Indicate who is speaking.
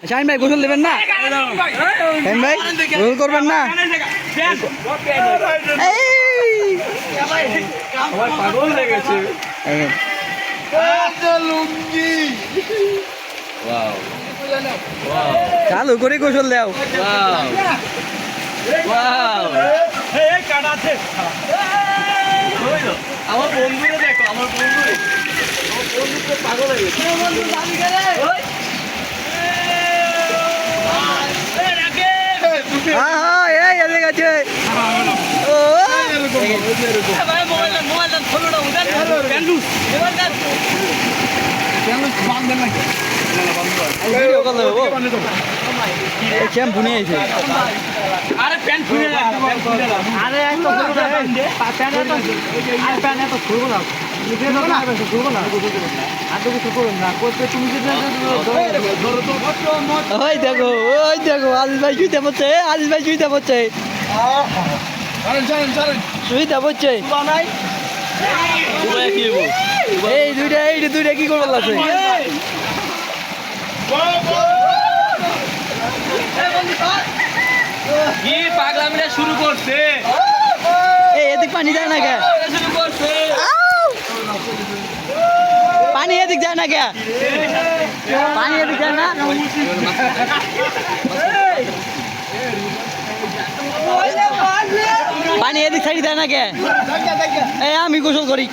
Speaker 1: শাহিন ভাই গোসল দেবেন না? শাহিন ভাই গোসল করবেন না? চালু করে গোসল দাও।
Speaker 2: ওয়াও ওয়াও আমার বন্ধুরে দেখো আমার বন্ধুরে। বন্ধু পাগল হয়ে গেছে।
Speaker 1: যদি ওই দেখো ওই দেখো ভাই শুইতে পড়ছে আজিজ ভাই শুইতে পড়ছে এই দুইটা এই দুইটা কি করব লাগছে?
Speaker 2: কি পাগলামিটা শুরু করছে?
Speaker 1: এই এদিক পানি যায় না কে?
Speaker 2: শুরু করছে
Speaker 1: পানি এদিক যায় না কে? পানি এদিক যায় না? পানি এদিক সাইড দেয় না কে আমি গোসল করি।